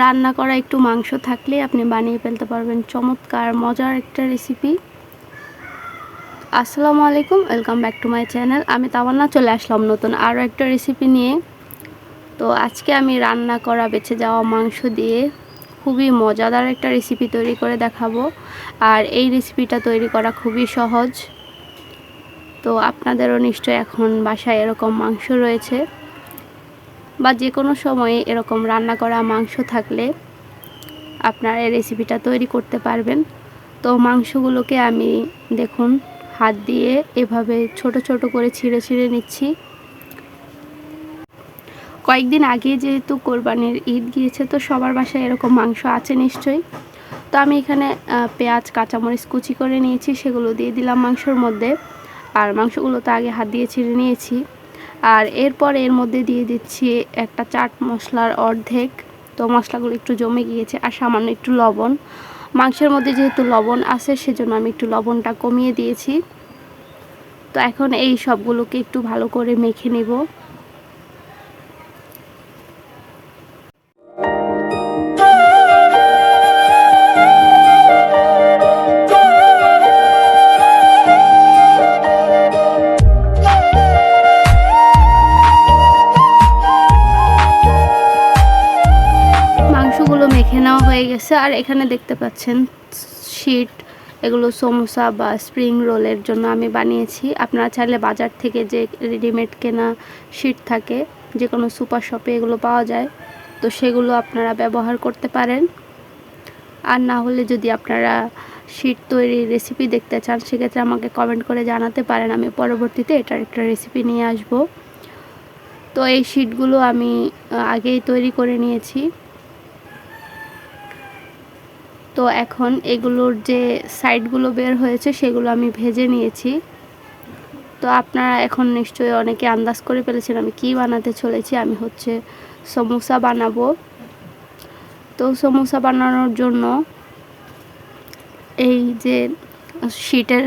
রান্না করা একটু মাংস থাকলে আপনি বানিয়ে ফেলতে পারবেন। চমৎকার, মজার একটা রেসিপি আসসালামু আলাইকুম welcome back to my channel আমি তামান্না চলে আসলাম নতুন আরও একটা রেসিপি নিয়ে। তো আজকে আমি রান্না করা বেঁচে যাওয়া মাংস দিয়ে খুবই মজাদার একটা রেসিপি তৈরি করে দেখাবো। আর এই রেসিপিটা তৈরি করা খুবই সহজ। তো আপনাদেরও নিশ্চয় এখন বাসায় এরকম মাংস রয়েছে। বা যে কোনো সময়ে এরকম রান্না করা মাংস থাকলে আপনারা এই রেসিপিটা তৈরি করতে পারবেন। তো মাংসগুলোকে আমি দেখুন, হাত দিয়ে এভাবে ছোট ছোট করে ছিঁড়ে ছিঁড়ে নিচ্ছি। কয়েকদিন আগে যেহেতু কোরবানির ঈদ গিয়েছে, তো সবার বাসায় এরকম মাংস আছে নিশ্চয়ই। তো আমি এখানে পেঁয়াজ, কাঁচামরিচ কুচি করে নিয়েছি, সেগুলো দিয়ে দিলাম মাংসর মধ্যে। আর মাংসগুলো তো আগে হাত দিয়ে ছিঁড়ে নিয়েছি। আর এরপর এর মধ্যে দিয়ে দিচ্ছি একটা চাট মশলার অর্ধেক। তো মশলাগুলো একটু জমে গিয়েছে আর সামান্য একটু লবণ। মাংসের মধ্যে যেহেতু লবণ আছে, সেজন্য আমি একটু লবণটা কমিয়ে দিয়েছি। তো এখন এই সবগুলোকে একটু ভালো করে মেখে নেব। হয়ে গেছে। আর এখানে দেখতে পাচ্ছেন শিট, এগুলো সমোসা বা স্প্রিং রোলের জন্য আমি বানিয়েছি। আপনারা চাইলে বাজার থেকে যে রেডিমেড কেনা শিট থাকে যে কোনো সুপার শপে এগুলো পাওয়া যায়, তো সেগুলো আপনারা ব্যবহার করতে পারেন। আর না হলে যদি আপনারা শিট তৈরির রেসিপি দেখতে চান, সেক্ষেত্রে আমাকে কমেন্ট করে জানাতে পারেন। আমি পরবর্তীতে এটার একটা রেসিপি নিয়ে আসব। তো এই শিটগুলো আমি আগেই তৈরি করে নিয়েছি। তো এখন এগুলোর যে সাইডগুলো বের হয়েছে সেগুলো আমি ভেজে নিয়েছি। তো আপনারা এখন নিশ্চয়ই অনেকে আন্দাজ করে ফেলেছেন আমি কি বানাতে চলেছি। আমি হচ্ছে সমোসা বানাবো। তো সমোসা বানানোর জন্য এই যে শিটের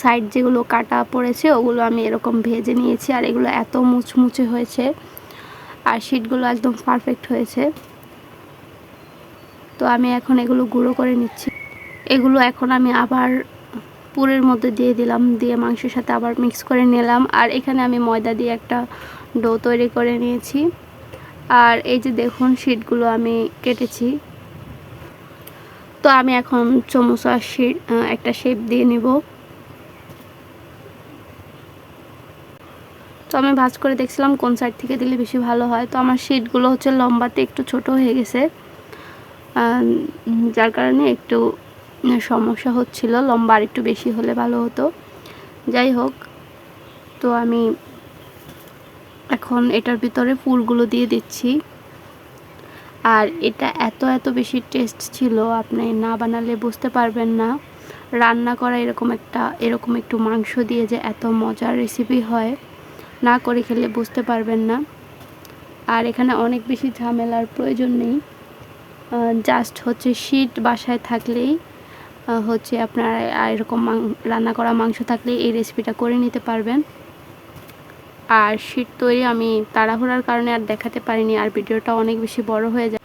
সাইড যেগুলো কাটা পড়েছে ওগুলো আমি এরকম ভেজে নিয়েছি আর এগুলো এত মুচমুচে হয়েছে। আর শিটগুলো একদম পারফেক্ট হয়েছে। তো আমি এখন এগুলো গুঁড়ো করে নিচ্ছি। এগুলো এখন আমি আবার পুরের মধ্যে দিয়ে দিলাম, দিয়ে মাংসের সাথে আবার মিক্স করে নিলাম। আর এখানে আমি ময়দা দিয়ে একটা ডো তৈরি করে নিয়েছি। আর এই যে দেখুন শিটগুলো আমি কেটেছি। তো আমি এখন চমচা শিট একটা শেপ দিয়ে নিব। তো আমি ভাজ করে দেখছিলাম কোন সাইড থেকে দিলে বেশি ভালো হয়। তো আমার শিটগুলো হচ্ছে লম্বাতে একটু ছোট হয়ে গেছে। যার কারণে একটু সমস্যা হচ্ছিল, লম্বা আর একটু বেশি হলে ভালো হতো। যাই হোক, তো আমি এখন এটার ভিতরে ফুলগুলো দিয়ে দিচ্ছি। আর এটা এত এত বেশি টেস্ট ছিল, আপনি না বানালে বুঝতে পারবেন না। রান্না করা এরকম একটা, এরকম একটু মাংস দিয়ে যে এত মজার রেসিপি হয়, না করে খেলে বুঝতে পারবেন না। আর এখানে অনেক বেশি ঝামেলার প্রয়োজন নেই। জাস্ট হচ্ছে শীত বাসায় থাকলেই হচ্ছে আপনার এরকম রান্না করা মাংস থাকলে এই রেসিপিটা করে নিতে পারবেন। আর শীত তৈরি আমি তাড়াহুড়ার কারণে আর দেখাতে পারিনি, আর ভিডিওটা অনেক বেশি বড় হয়ে যায়।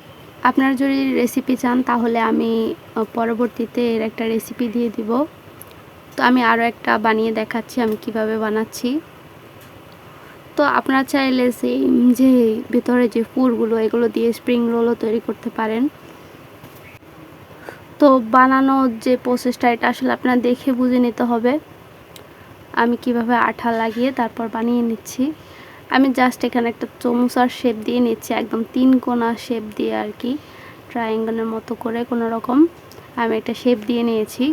আপনারা যদি রেসিপি চান, তাহলে আমি পরবর্তীতে এর একটা রেসিপি দিয়ে দিব। তো আমি আরও একটা বানিয়ে দেখাচ্ছি, আমি কীভাবে বানাচ্ছি। তো আপনারা চাইলে সেই যে ভেতরে যে ফুলগুলো, এগুলো দিয়ে স্প্রিং রোলও তৈরি করতে পারেন। তো বানানোর যে প্রসেসটা এটা আসলে আপনার দেখে বুঝে নিতে হবে। আমি কীভাবে আঠা লাগিয়ে তারপর বানিয়ে নিচ্ছি। আমি জাস্ট এখানে একটা চমুচার শেপ দিয়ে নিচ্ছি, একদম তিন কোনা শেপ দিয়ে আর কি। ট্রায়াঙ্গলের মতো করে কোনো রকম। আমি একটা শেপ দিয়ে নিয়েছি।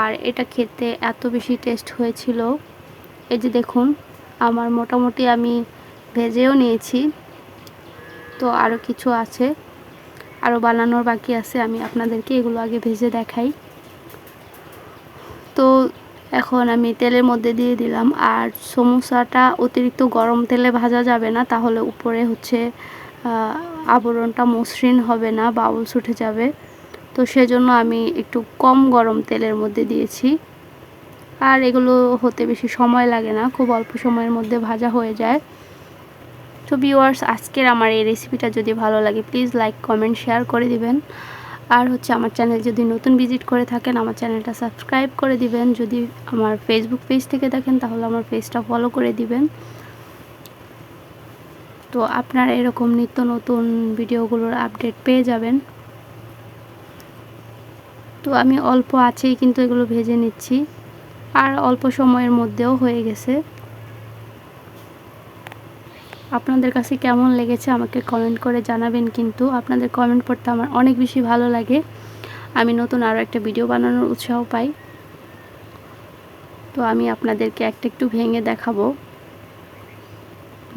আর এটা খেতে এত বেশি টেস্ট হয়েছিল। এই যে দেখুন আমার মোটামুটি আমি ভেজেও নিয়েছি। তো আরও কিছু আছে। আরও বানানোর বাকি আছে, আমি আপনাদেরকে এগুলো আগে ভেজে দেখাই। তো এখন আমি তেলের মধ্যে দিয়ে দিলাম। আর সমোসাটা অতিরিক্ত গরম তেলে ভাজা যাবে না, তাহলে উপরে হচ্ছে আবরণটা মসৃণ হবে না বাউল ছুটে যাবে। তো সেজন্য আমি একটু কম গরম তেলের মধ্যে দিয়েছি। আর এগুলো হতে বেশি সময় লাগে না, খুব অল্প সময়ের মধ্যে ভাজা হয়ে যায়। তো ভিউয়ার্স আজকের আমার এই রেসিপিটা যদি ভালো লাগে প্লিজ লাইক কমেন্ট শেয়ার করে দিবেন। আর হচ্ছে আমার চ্যানেল যদি নতুন ভিজিট করে থাকেন, আমার চ্যানেলটা সাবস্ক্রাইব করে দিবেন। যদি আমার ফেসবুক পেজ থেকে দেখেন, তাহলে আমার পেজটা ফলো করে দিবেন। তো আপনারা এরকম নিত্য নতুন ভিডিওগুলোর আপডেট পেয়ে যাবেন। তো আমি অল্প আছেই, কিন্তু এগুলো ভেজে নিচ্ছি। আর অল্প সময়ের মধ্যেও হয়ে গেছে। আপনাদের কাছে কেমন লেগেছে আমাকে কমেন্ট করে জানাবেন কিন্তু। আপনাদের কমেন্ট পড়তে আমার অনেক বেশি ভালো লাগে। আমি নতুন আরও একটা ভিডিও বানানোর উৎসাহ পাই। তো আমি আপনাদেরকে একটা একটু ভেঙে দেখাবো।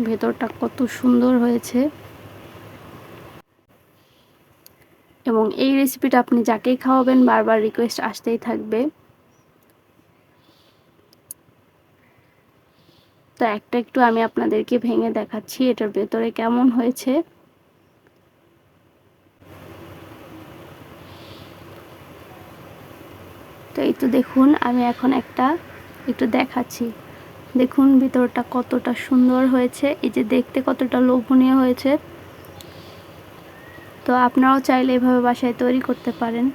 ভেতরটা কত সুন্দর হয়েছে। এবং এই রেসিপিটা আপনি যাকেই খাওয়াবেন বারবার রিকোয়েস্ট আসতেই থাকবে। তো একটা একটু আমি আপনাদেরকে ভেঙে দেখাচ্ছি, এটার ভেতরে কেমন হয়েছে। তো এই তো দেখুন, আমি এখন একটা একটু দেখাচ্ছি। দেখুন ভিতরটা কতটা সুন্দর হয়েছে, এই যে দেখতে কতটা লোভনীয় হয়েছে। তো আপনারাও চাইলে এভাবে বাসায় তৈরি করতে পারেন।